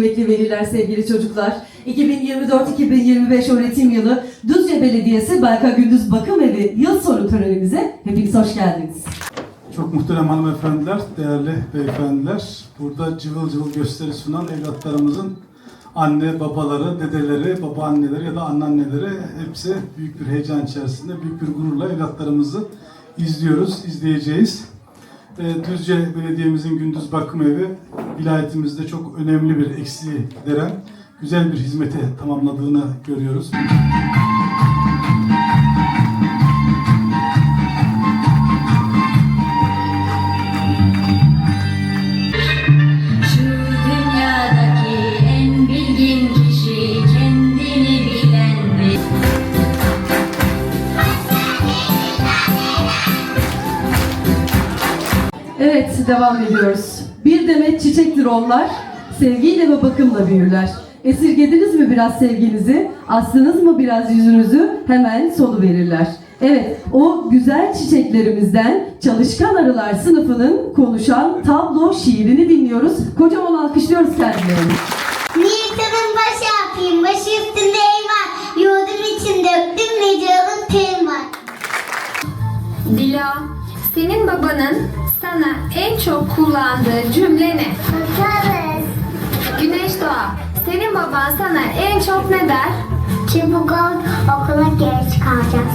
kıymetli veliler, sevgili çocuklar. 2024-2025 öğretim yılı Düzce Belediyesi Berka Gündüz Bakım Evi yıl sonu törenimize hepiniz hoş geldiniz. Çok muhterem hanımefendiler, değerli beyefendiler, burada cıvıl cıvıl gösteri sunan evlatlarımızın anne babaları, dedeleri, babaanneleri ya da anneanneleri hepsi büyük bir heyecan içerisinde, büyük bir gururla evlatlarımızı izliyoruz, izleyeceğiz. Ee, Düzce Belediye'mizin gündüz bakım evi vilayetimizde çok önemli bir eksiği gideren güzel bir hizmeti tamamladığını görüyoruz. Evet, devam ediyoruz. Bir demet çiçektir onlar, sevgiyle ve bakımla büyürler. Esirgediniz mi biraz sevginizi, astınız mı biraz yüzünüzü, hemen solu verirler. Evet, o güzel çiçeklerimizden Çalışkan Arılar sınıfının konuşan tablo şiirini dinliyoruz. Kocaman alkışlıyoruz kendilerini. Niyetimin başı yapayım, başı üstünde el var. Yoğurdun için döktüm, necalık terim var. Dila, senin babanın sana en çok kullandığı cümle ne? Bakarız. Güneş Doğa, senin baban sana en çok ne der? Çabuk ol, okula geç kalacağız.